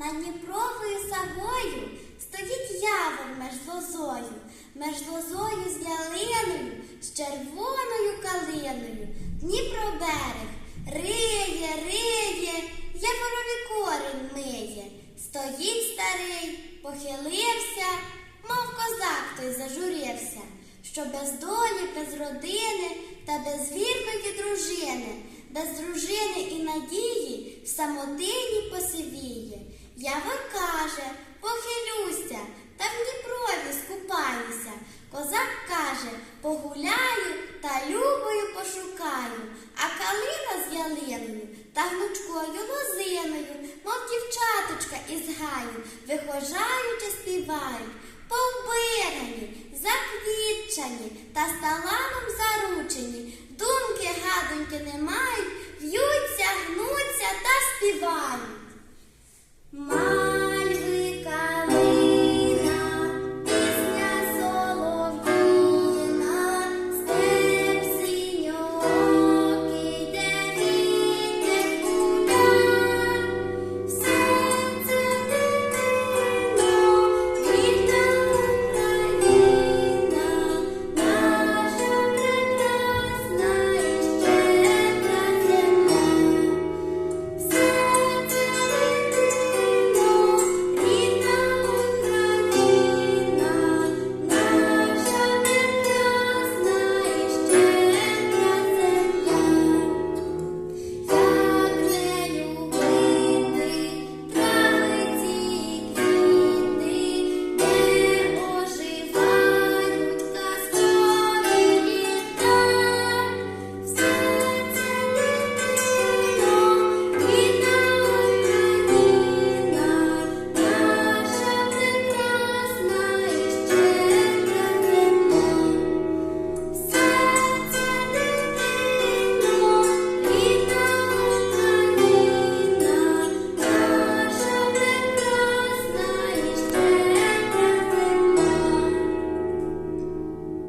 Над Дніпровою сагою стоїть явор меж лозою, меж лозою з ялиною, з червоною калиною. Дніпро берег риє, риє, яворові корінь миє. Стоїть старий, похилився, мов козак той зажурився, що без долі, без родини та без вірної дружини, без дружини і надії в самотині посивіє. Явор каже, похилюся, та в Дніпрові скупаюся. Козак каже, погуляю та любою пошукаю, а калина з ялиною та гнучкою лозиною, мов дівчаточка із гаю, вихожаючи співають, повбирані, заквітчані та сталаном заручені, думки гадоньки не мають, в'ються, гнуться та співають.